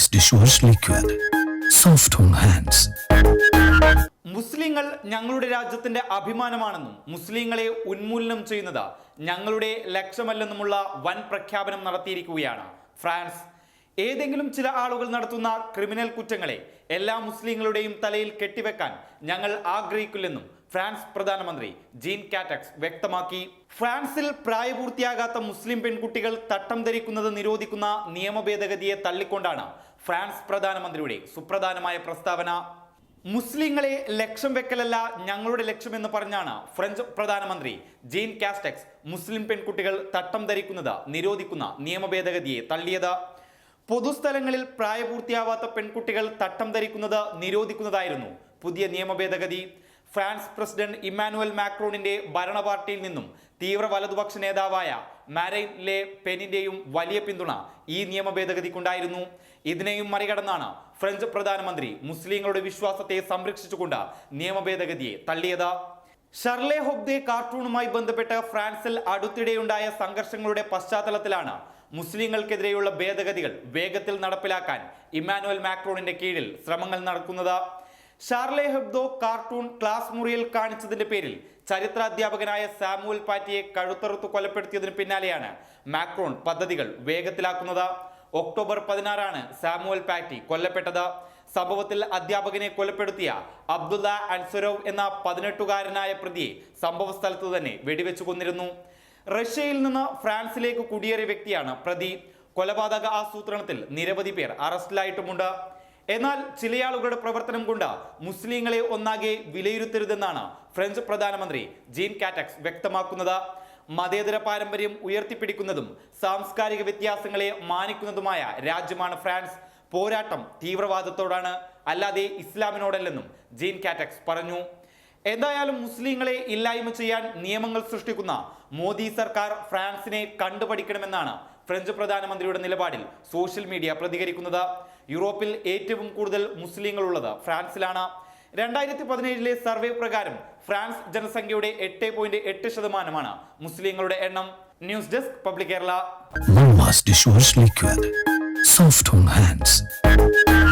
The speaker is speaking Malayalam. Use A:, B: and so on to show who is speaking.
A: Bombas dishwash liquid. Soft on hands
B: മുസ്ലിങ്ങൾ ഞങ്ങളുടെ രാജ്യത്തിന്റെ അഭിമാനമാണെന്നും മുസ്ലിങ്ങളെ ഉന്മൂലനം ചെയ്യുന്നത് ഞങ്ങളുടെ ലക്ഷ്യമല്ലെന്നുമുള്ള വൻ പ്രഖ്യാപനം നടത്തിയിരിക്കുകയാണ് ഫ്രാൻസ് ഏതെങ്കിലും ചില ആളുകൾ നടത്തുന്ന ക്രിമിനൽ കുറ്റങ്ങളെ എല്ലാ മുസ്ലിങ്ങളുടെയും തലയിൽ കെട്ടിവെക്കാൻ ഞങ്ങൾ ആഗ്രഹിക്കില്ലെന്നും ഫ്രാൻസ് പ്രധാനമന്ത്രി ജീൻ കാറ്റക്സ് വ്യക്തമാക്കി. ഫ്രാൻസിൽ പ്രായപൂർത്തിയാകാത്ത മുസ്ലിം പെൺകുട്ടികൾ തട്ടം ധരിക്കുന്നത് നിരോധിക്കുന്ന നിയമ തള്ളിക്കൊണ്ടാണ് ഫ്രാൻസ് പ്രധാനമന്ത്രിയുടെ സുപ്രധാനമായ പ്രസ്താവന. മുസ്ലിങ്ങളെ ലക്ഷ്യം വെക്കലല്ല ഞങ്ങളുടെ ലക്ഷ്യമെന്ന് പറഞ്ഞാണ് ഫ്രഞ്ച് പ്രധാനമന്ത്രി ജീൻ കാസ്റ്റക്സ് മുസ്ലിം പെൺകുട്ടികൾ തട്ടം ധരിക്കുന്നത് നിരോധിക്കുന്ന നിയമ ഭേദഗതിയെ തള്ളിയത്. പൊതുസ്ഥലങ്ങളിൽ പ്രായപൂർത്തിയാവാത്ത പെൺകുട്ടികൾ തട്ടം ധരിക്കുന്നത് നിരോധിക്കുന്നതായിരുന്നു പുതിയ നിയമ ഭേദഗതി ഫ്രാൻസ് പ്രസിഡന്റ് ഇമ്മാനുവൽ മാക്രോണിന്റെ ഭരണ പാർട്ടിയിൽ നിന്നും തീവ്ര വലതുപക്ഷ നേതാവായ മാരൈൻ ലെ പെനിന്റെയും വലിയ പിന്തുണ ഈ നിയമ ഭേദഗതിക്കുണ്ടായിരുന്നു. ഇതിനെയും മറികടന്നാണ് ഫ്രഞ്ച് പ്രധാനമന്ത്രി മുസ്ലിങ്ങളുടെ വിശ്വാസത്തെ സംരക്ഷിച്ചുകൊണ്ട് നിയമ ഭേദഗതിയെ തള്ളിയത്. ഷർലെ ഹൊബ്ദെ കാർട്ടൂണുമായി ബന്ധപ്പെട്ട് ഫ്രാൻസിൽ അടുത്തിടെയുണ്ടായ സംഘർഷങ്ങളുടെ പശ്ചാത്തലത്തിലാണ് മുസ്ലിങ്ങൾക്കെതിരെയുള്ള ഭേദഗതികൾ വേഗത്തിൽ നടപ്പിലാക്കാൻ ഇമ്മാനുവൽ മാക്രോണിന്റെ കീഴിൽ ശ്രമങ്ങൾ നടക്കുന്നത്. ഷാർലെ ഹെബ്ദോ കാർട്ടൂൺ ക്ലാസ് മുറിയിൽ കാണിച്ചതിന്റെ പേരിൽ ചരിത്രാധ്യാപകനായ സാമുവൽ പാറ്റിയെ കഴുത്തറുത്ത് കൊലപ്പെടുത്തിയതിന് പിന്നാലെയാണ് മാക്രോൺ പദ്ധതികൾ വേഗത്തിലാക്കുന്നത്. ഒക്ടോബർ പതിനാറാണ് സാമുവൽ പാറ്റി കൊല്ലപ്പെട്ടത്. സംഭവത്തിൽ അധ്യാപകനെ കൊലപ്പെടുത്തിയ അബ്ദുല്ല അൻസരോവ് എന്ന പതിനെട്ടുകാരനായ പ്രതിയെ സംഭവ സ്ഥലത്ത് തന്നെ വെടിവെച്ചു കൊന്നിരുന്നു. റഷ്യയിൽ നിന്ന് ഫ്രാൻസിലേക്ക് കുടിയേറിയ വ്യക്തിയാണ് പ്രതി. കൊലപാതക ആസൂത്രണത്തിൽ നിരവധി പേർ അറസ്റ്റിലായിട്ടുമുണ്ട്. എന്നാൽ ചിലയാളുകളുടെ പ്രവർത്തനം കൊണ്ട് മുസ്ലിങ്ങളെ ഒന്നാകെ വിലയിരുത്തരുതെന്നാണ് ഫ്രഞ്ച് പ്രധാനമന്ത്രി ജീൻ കാറ്റക്സ് വ്യക്തമാക്കുന്നത്. മതേതര പാരമ്പര്യം ഉയർത്തിപ്പിടിക്കുന്നതും സാംസ്കാരിക വ്യത്യാസങ്ങളെ മാനിക്കുന്നതുമായ രാജ്യമാണ് ഫ്രാൻസ്. പോരാട്ടം തീവ്രവാദത്തോടാണ്. അല്ലാതെ ഇസ്ലാമിനോടല്ലെന്നും ജീൻ കാറ്റക്സ് പറഞ്ഞു. എന്തായാലും മുസ്ലിങ്ങളെ ഇല്ലായ്മ ചെയ്യാൻ നിയമങ്ങൾ സൃഷ്ടിക്കുന്ന മോദി സർക്കാർ ഫ്രാൻസിനെ കണ്ടുപഠിക്കണമെന്നാണ് ഫ്രഞ്ച് പ്രധാനമന്ത്രിയുടെ നിലപാടിൽ സോഷ്യൽ മീഡിയ പ്രതികരിക്കുന്നത്. യൂറോപ്പിൽ ഏറ്റവും കൂടുതൽ മുസ്ലിങ്ങളുള്ളത് ഫ്രാൻസിലാണ്. രണ്ടായിരത്തി പതിനേഴിലെ സർവേ പ്രകാരം ഫ്രാൻസ് ജനസംഖ്യയുടെ എട്ട് പോയിന്റ് എട്ട് ശതമാനമാണ് മുസ്ലിങ്ങളുടെ എണ്ണം. News desk public Kerala.
A: Soft dishwash